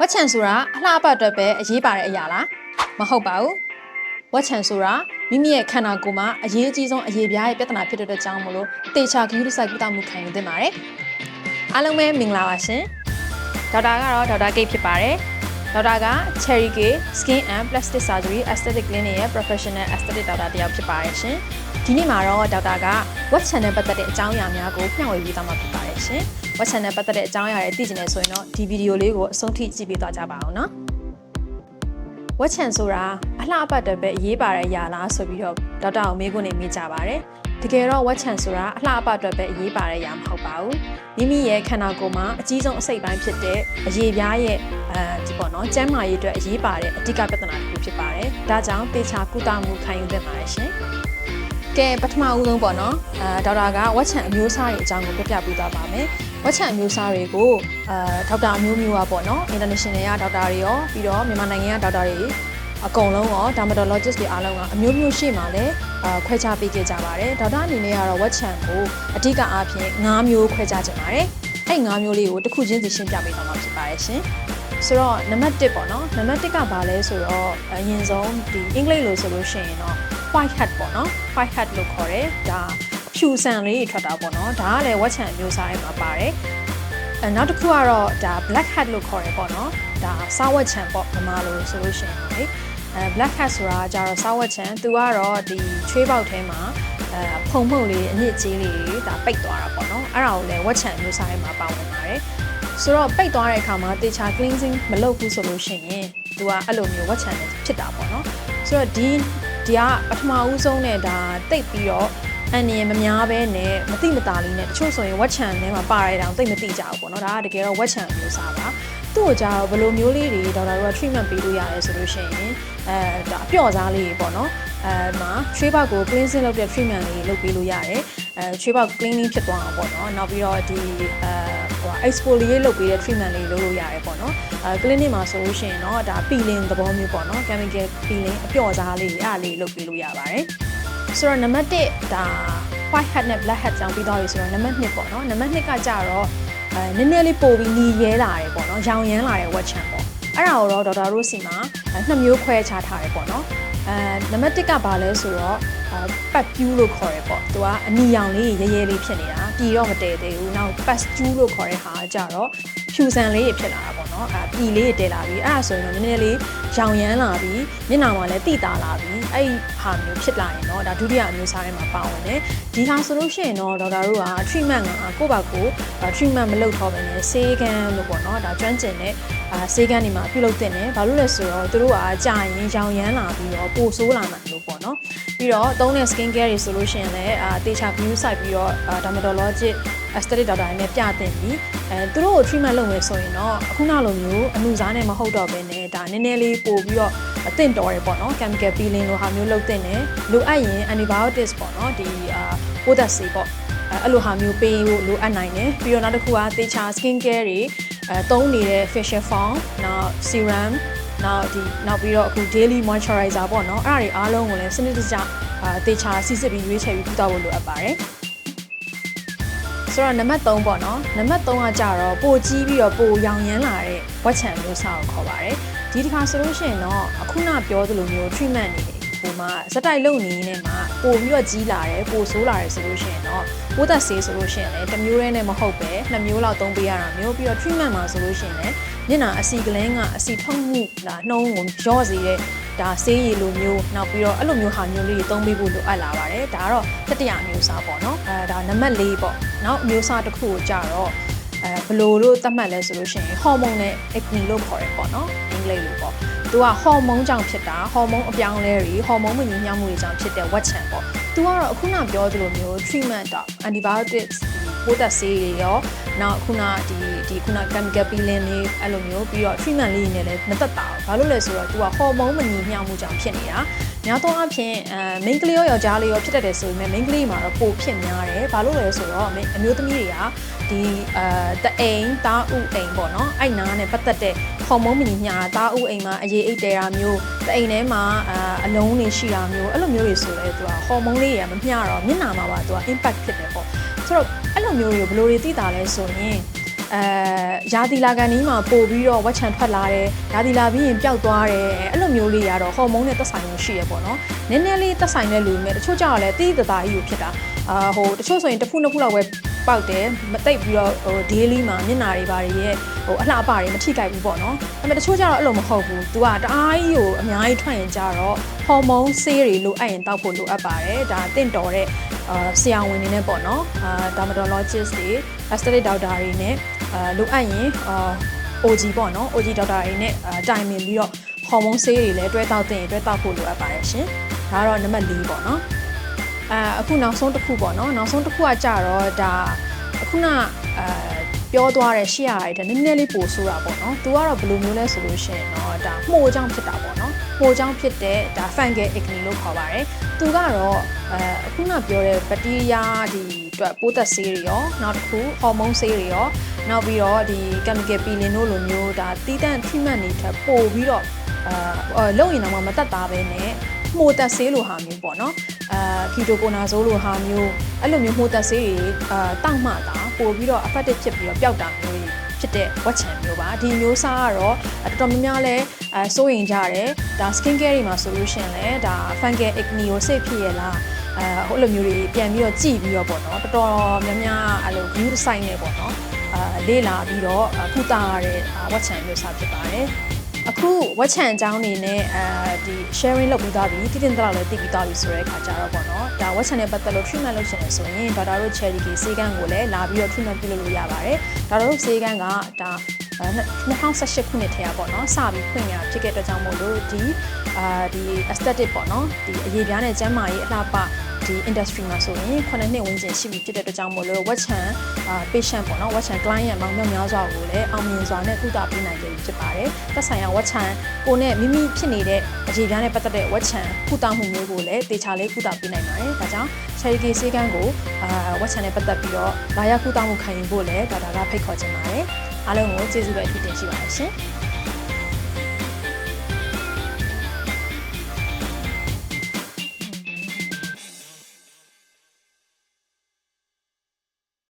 ဝက်ချန်ဆိုတာအလှအပအတွက်ပဲအရေးပါတဲ့အရာလားမဟုတ်ပါဘူးဝက်ချန်ဆိုတာမိမိရဲ့ခန္ဓာကိုယ်မှာအရေးအကြီးဆုံးအရေးပြားရဲ့ပြဿနာဖြစ်တဲ့အတွက်ကြောင့်မလို့တေချာဂရုစိုက်ကုသမှုခံယူသင့်ပါတယ်အားလုံးပဲမင်္ဂလာပါရှင်ဒေါက်တာကတော့ဒေါက်တာကိတ်ဖြစ်ပါတယ်ဒေါက်တာက Cherry K Skin and Plastic Surgery Aesthetic Clinic ရဲ့ Professional Aesthetic ဒေါက်တာတစ်ယောက်ဖြစ်ပါတယ်ရှင်ဒီနေ့မှာတော့ဒေါက်တာက Web Channel ပတ်သက်တဲ့အကြောင်းအရာများကိုမျှဝေပေးသွားမှာဖြစ်ပါတယ် ရှင် Web Channel ပတ်သက်တဲ့အကြောင်းအရာတွေသိချင်တယ်ဆိုရင်တော့ဒီဗီဒီယိုလေးကိုအဆုံးထိကြည့်ပေးသွားကြပါအောင်နော်ဝက်ချန်ဆိုတာအလှအပတ်တပဲအရေးပါတဲ့အရာလားဆိုပြီးတော့ဒေါက်တာကိုမေးခွန်းနေမိကြပါတယ်တကယ်တော့ဝက်ချန်ဆိုတာအလှအပတ်အတွက်ပဲအရေးပါတဲ့အရာမဟုတ်ပါဘူးမိမိရဲ့ခန္ဓာကိုယ်မှာအကြီးဆုံးအစိတ်ပိုင်းဖြစ်တဲ့အရေပြားရဲ့အဲဒီပေါ့နော်ကျန်းမာရေးအတွက်အရေးပါတဲ့အဓိကပြဿနာတစ်ခုဖြစ်ပါတယ်ဒါကြောင့်တေချာကုသမှုခံယူသင့်ပါတယ်ရှင် ကဲပထမဦးဆုံးပေါ့နော်အဲဒေါက်တာကဝက်ချန်အမျိုးအစားတွေအကြောင်းကိုပြပြပေးသွားပါမယ်ဝက်ချန်အမျိုးအစားတွေကိုအဲဒေါက်တာအမျိုးမျိုးอ่ะပေါ့နော် international ကဒေါက်တာတွေရောပြီးတော့မြန်မာနိုင်ငံကဒေါက်တာတွေအကုန်လုံးရော dermatologist တွေအားလုံးကအမျိုးမျိုးရှိမှလည်းအာခွဲခြားပေးခဲ့ကြပါတယ်ဒေါက်တာအနေနဲ့ကတော့ဝက်ချန်ကိုအဓိကအားဖြင့်၅မျိုးခွဲခြားကြပါတယ်အဲ့၅မျိုးလေးကိုတစ်ခုချင်းစီရှင်းပြပေးသွားမှာဖြစ်ပါတယ်ရှင်ဆိုတော့နံပါတ်1ပေါ့နော်နံပါတ်1ကဘာလဲဆိုတော့အရင်ဆုံးဒီအင်္ဂလိပ်လိုဆိုလို့ရှိရင်တော့ white hat ပေါ့နော် white hat လို့ခေါ်တယ်ဒါဖြူဆန်လေးတွေထွက်တာပေါ့နော်ဒါကလည်းဝက်ချန်အမျိုးအစားတွေမှာပါတယ်အဲနောက်တစ်ခုကတော့ဒါ black hat လို့ခေါ်တယ်ပေါ့နော်ဒါစားဝက်ချန်ပေါ့မမလို့ဆိုလို့ရှိရင်လေအဲ black hat ဆိုတာကြတော့စားဝက်ချန်သူကတော့ဒီချွေးပေါက်ထဲမှာအဲဖုံမှုတ်လေးအညစ်အကြေးလေးတွေဒါပိတ်သွားတာပေါ့နော်အဲ့ဒါကိုလည်းဝက်ချန်အမျိုးအစားတွေမှာပါဝင်ပါတယ်ဆိုတော့ပိတ်သွားတဲ့အခါမှာတေချာ cleansing မလုပ်ဘူးဆိုလို့ရှိရင်သူကအဲ့လိုမျိုးဝက်ချန်နဲ့ဖြစ်တာပေါ့နော်ဆိုတော့ဒီ ဒီကပထမဦးဆုံးနဲ့ဒါတိတ်ပြီးတော့အန်ရမများပဲနဲ့မတိမတာလေးနဲ့တချို့ဆိုရင်ဝက်ချန်ထဲမှာပါရတဲ့တောင်တိတ်မတိကြဘူးပေါ့နော်ဒါကတကယ်တော့ဝက်ချန်မျိုးစားပါသူ့ကိုကြတော့ဘယ်လိုမျိုးလေးတွေဒေါက်တာတို့က treatment ပေးလို့ရတယ်ဆိုလို့ရှိရင်အဲဒါအပျော့စားလေးတွေပေါ့နော်အဲမှာချွေးပေါက်ကို cleansing လုပ်တဲ့ treatment လေးလုပ်ပေးလို့ရတယ်အဲချွေးပေါက် cleaning ဖြစ်သွားအောင်ပေါ့နော်နောက်ပြီးတော့ဒီအဲဟို exfoliate လုပ်ပေးတဲ့ treatment လေးလုပ်လို့ရတယ်ပေါ့နော်အဲ clinic မှာဆိုလို့ရှိရင်တော့ဒါ peeling သဘောမျိုးပေါ့နော် chemical peeling အပျော့စားလေးတွေအဲ့ဒါလေးလုပ်ပေးလို့ရပါတယ်ဆိုတော့နံပါတ်1ဒါ white hat နဲ့ black hat ကြောင့်ပြီးသွားပြီဆိုတော့နံပါတ်2ပေါ့နော်နံပါတ်2ကကြတော့အဲနည်းနည်းလေးပို့ပြီးညီရဲလာတယ်ပေါ့နော်ရောင်ရမ်းလာတဲ့ wet chan ပေါ့အဲ့ဒါကိုတော့ဒေါက်တာတို့စီမှာနှစ်မျိုးခွဲခြားထားတယ်ပေါ့နော် အဲနံပါတ်1ကဘာလဲဆိုတော့ပတ်ပြူးလို့ခေါ်ရဲပေါ့သူကအနီရောင်လေးရဲရဲလေးဖြစ်နေတာပြည်တော့မတည်သေးဘူးနောက်ပတ်ကျူးလို့ခေါ်တဲ့ဟာကြတော့ ဖြူဆန်လေးဖြစ်လာတာပေါ့နော်အဲပြည်လေးတည်လာပြီအဲ့ဒါဆိုရင်တော့နည်းနည်းလေးရောင်ရမ်းလာပြီမျက်နှာမှာလည်းတိတာလာပြီအဲ့ဟာမျိုးဖြစ်လာရင်တော့ဒါဒုတိယအမျိုးအစားထဲမှာပါဝင်တယ်ဒီဟာဆိုလို့ရှိရင်တော့ဒေါက်တာတို့က treatment ကကိုယ့်ဘာကို treatment မလုပ်တော့ဘဲနဲ့ဆေးကန်းလို့ပေါ့နော်ဒါကျွမ်းကျင်တဲ့အာဆေးကန်းတွေမှာပြုလုပ်တင်တယ်ဘာလို့လဲဆိုတော့သူတို့ကကြာရင်ရောင်ရမ်းလာပြီးတော့ပိုဆိုးလာမှာလို့ပေါ့နော်ပြီးတော့သုံးတဲ့ skin care တွေဆိုလို့ရှိရင်လည်းအာတေချာ view site ပြီးတော့ dermatologist aesthetic doctor တွေနဲ့ပြတင်ပြီး အဲသူတို့ကို treatment လုပ်မယ်ဆိုရင်တော့အခုနောက်လိုမျိုးအမှုစားနဲ့မဟုတ်တော့ဘဲနဲ့ဒါနည်းနည်းလေးပို့ပြီးတော့အသင့်တော်တယ်ပေါ့နော် chemical peeling လိုဟာမျိုးလုပ်တင်တယ်လိုအပ်ရင် antibiotics ပေါ့နော်ဒီအာပိုးသက်ဆေးပေါ့အဲ့လိုဟာမျိုးပေးဖို့လိုအပ်နိုင်တယ်ပြီးတော့နောက်တစ်ခုကတေချာ skin care တွေအဲသုံးနေတဲ့ facial foam နောက် serum နောက်ဒီနောက်ပြီးတော့အခု daily moisturizer ပေါ့နော်အဲ့ဒါတွေအားလုံးကိုလည်းစနစ်တကျအာတေချာစစ်စစ်ပြီးရွေးချယ်ပြီးကုသဖို့လိုအပ်ပါတယ် ဆိုတော့နံပါတ်3ပေါ့နော်နံပါတ်3ကကြတော့ပိုကြီးပြီးတော့ပိုရောင်ရမ်းလာတဲ့ဝက်ချန်မျိုးစားကိုခေါ်ပါတယ်ဒီတစ်ခါဆိုလို့ရှိရင်တော့အခုနပြောသလိုမျိုး treatment တွေဟိုမှာစတိုက်လုံနေနေမှာပိုပြီးတော့ကြီးလာတယ်ပိုဆိုးလာတယ်ဆိုလို့ရှိရင်တော့ပိုးသက်ဆေးဆိုလို့ရှိရင်လည်းတစ်မျိုးတည်းနဲ့မဟုတ်ပဲနှစ်မျိုးလောက်သုံးပေးရတာမျိုးပြီးတော့ treatment မှာဆိုလို့ရှိရင်လည်းမျက်နှာအစီကလင်းကအစီထုတ်မှုလာနှုံးကိုရော့စေတဲ့ဒါဆေးရည်လိုမျိုးနောက်ပြီးတော့အဲ့လိုမျိုးဟာမျိုးလေးတွေသုံးပေးဖို့လိုအပ်လာပါတယ်ဒါကတော့တတိယမျိုးစားပေါ့နော်အဲ ဒါနံပါတ်၄ပေါ့နောက်အမျိုးစားတစ်ခုကိုကြတော့အဲဘလို့လို့သတ်မှတ်လဲဆိုလို့ရှိရင်ဟော်မုန်းနဲ့ acne လို့ခေါ်တယ်ပေါ့နော်အင်္ဂလိပ်လိုပေါ့သူကဟော်မုန်းကြောင့်ဖြစ်တာဟော်မုန်းအပြောင်းလဲတွေဟော်မုန်းမညီမျှမှုတွေကြောင့်ဖြစ်တဲ့ဝက်ချန်ပေါ့သူကတော့အခုနပြောသလိုမျိုး treatment တော့ antibiotics ပိုးသက်ဆေးတွေရောနောက်ခုနဒီဒီခုန chemical peeling လေးအဲ့လိုမျိုးပြီးတော့ treatment လေးတွေနဲ့လည်းမသက်တာဘူးဘာလို့လဲဆိုတော့ तू ကဟော်မုန်းမညီမျှမှုကြောင့်ဖြစ်နေတာ များသောအားဖြင့်အဲ main ကလေးရောယောက်ျားလေးရောဖြစ်တတ်တယ်ဆိုပေမဲ့ main ကလေးမှာတော့ပိုဖြစ်များတယ်ဘာလို့လဲဆိုတော့အမျိုးသမီးတွေကဒီအဲတအိမ်တာဥအိမ်ပေါ့နော်အဲ့နားနဲ့ပတ်သက်တဲ့ဟော်မုန်းမညီမျှတာတာဥအိမ်မှာအရေးအိတ်တဲတာမျိုးတအိမ်ထဲမှာအလုံးတွေရှိတာမျိုးအဲ့လိုမျိုးတွေဆိုလဲ तू ကဟော်မုန်းလေးတွေကမမျှတော့မျက်နှာမှာပါ तू က impact ဖြစ်တယ်ပေါ့ဆိုတော့အဲ့လိုမျိုးတွေကိုဘယ်လိုတွေသိတာလဲဆိုရင် အဲအဲရာသီလာကန်ဒီမှာပို့ပြီးတော့ဝက်ချန်ထွက်လာတယ်ရာသီလာပြီးရင်ပျောက်သွားတယ်အဲ့လိုမျိုးလေးရတော့ဟော်မုန်းနဲ့သက်ဆိုင်မှုရှိရပေါ့နော်နည်းနည်းလေးသက်ဆိုင်တဲ့လူတွေတချို့ကြောက်ရလဲတိတိတသားကြီးကိုဖြစ်တာအာဟိုတချို့ဆိုရင်တစ်ဖူးနှစ်ဖူးလောက်ပဲပေါက်တယ်မတိတ်ပြီးတော့ဟို daily မှာမျက်နှာတွေဘာတွေရဲ့ဟိုအလှအပတွေမထိကြိုက်ဘူးပေါ့နော်ဒါပေမဲ့တချို့ကျတော့အဲ့လိုမဟုတ်ဘူး तू ကတအားကြီးကိုအများကြီးထွက်ရင်ကြတော့ဟော်မုန်းဆေးတွေလိုအပ်ရင်တောက်ဖို့လိုအပ်ပါတယ်ဒါတင့်တော်တဲ့အာဆရာဝန်တွေနဲ့ပေါ့နော်အာ dermatologist တွေ aesthetic doctor တွေနဲ့ အာလိုအပ်ရင်အာ OG ပေါ့နော် OG ဒေါက်တာတွေနဲ့အာတိုင်ပင်ပြီးတော့ဟော်မုန်းဆေးတွေလည်းတွဲတောက်တဲ့ရင်တွဲတောက်ဖို့လိုအပ်ပါတယ်ရှင်ဒါကတော့နံပါတ်၄ပေါ့နော်အာအခုနောက်ဆုံးတစ်ခုပေါ့နော်နောက်ဆုံးတစ်ခုကကြတော့ဒါအခုနအာပြောသွားတဲ့ရှေ့ရတဲ့နည်းနည်းလေးပိုဆိုးတာပေါ့နော်သူကတော့ဘယ်လိုမျိုးလဲဆိုလို့ရှိရင်တော့ဒါမှုအကြောင်းဖြစ်တာပေါ့နော်မှုအကြောင်းဖြစ်တဲ့ဒါ fungal acne လို့ခေါ်ပါတယ်သူကတော့အဲအခုနပြောတဲ့ဘက်တီးရီးယားဒီ အတွက်ပိုးသက်ဆေးတွေရောနောက်တစ်ခုဟော်မုန်းဆေးတွေရောနောက်ပြီးတော့ဒီ chemical peeling တို့လိုမျိုးဒါတီးတန့် treatment တွေထပ်ပို့ပြီးတော့အာလုံရင်တော့မတက်တာပဲနဲ့မှုသက်ဆေးလိုဟာမျိုးပေါ့နော်အာကီတိုကိုနာဇိုလိုဟာမျိုးအဲ့လိုမျိုးမှုသက်ဆေးတွေအာတောက်မှတာပို့ပြီးတော့ effective ဖြစ်ပြီးတော့ပျောက်တာမျိုးတွေဖြစ်တဲ့ဝက်ချံမျိုးပါဒီမျိုးစားကတော့တော်တော်များများလဲအဲစိုးရင်ကြတယ်ဒါ skin care တွေမှာဆိုလို့ရှိရင်လဲဒါ fungal acne ကိုစိတ်ဖြစ်ရလား အဲဟိုလိုမျိုးတွေပြန်ပြီးတော့ကြည့်ပြီးတော့ပေါ့နော်တော်တော်များများအဲ့လို view design နဲ့ပေါ့နော်အာလေးလာပြီးတော့ကုသရတဲ့ဝက်ချံမျိုးစားဖြစ်ပါတယ်အခုဝက်ချံအကြောင်းနေနဲ့အဲဒီ sharing လုပ်ပြီးသားပြီတိတိကျကျလည်းသိပြီးသားပြီဆိုတဲ့အခါကျတော့ပေါ့နော်ဒါဝက်ချံနဲ့ပတ်သက်လို့ treatment လုပ်ချင်တယ်ဆိုရင်ဒေါက်တာတို့ cherry ကြီးစေကန်းကိုလည်းလာပြီးတော့ treatment ပြုလုပ်လို့ရပါတယ်ဒေါက်တာတို့စေကန်းကဒါ 2018ခုနှစ်ထဲကပေါ့နော်စပြီးဖွင့်ရဖြစ်ခဲ့တဲ့အတွက်ကြောင့်မို့လို့ဒီအာဒီ aesthetic ပေါ့နော်ဒီအရေးပြားနဲ့ကျန်းမာရေးအလှပ ဒီ industry မှာဆိုရင်9နှစ်ဝန်းကျင်ရှိပြီဖြစ်တဲ့အတွက်ကြောင့်မို့လို့ watch chan အာ patient ပေါ့နော် watch chan client မောင်မြောက်များစွာကိုလည်းအောင်မြင်စွာနဲ့ကုသပေးနိုင်ကြပြီဖြစ်ပါတယ်။သက်ဆိုင်ရာ watch chan ကိုနဲ့မိမိဖြစ်နေတဲ့အရေးပြားနဲ့ပတ်သက်တဲ့ watch chan ကုသမှုမျိုးကိုလည်းတေချာလေးကုသပေးနိုင်ပါတယ်။ဒါကြောင့် cherry cake ဆေးကန်းကိုအာ watch chan နဲ့ပတ်သက်ပြီးတော့လာရောက်ကုသမှုခံယူဖို့လည်းဒါဒါကဖိတ်ခေါ်ချင်ပါတယ်။အားလုံးကိုကျေးဇူးပဲအထူးတင်ရှိပါတယ်ရှင်။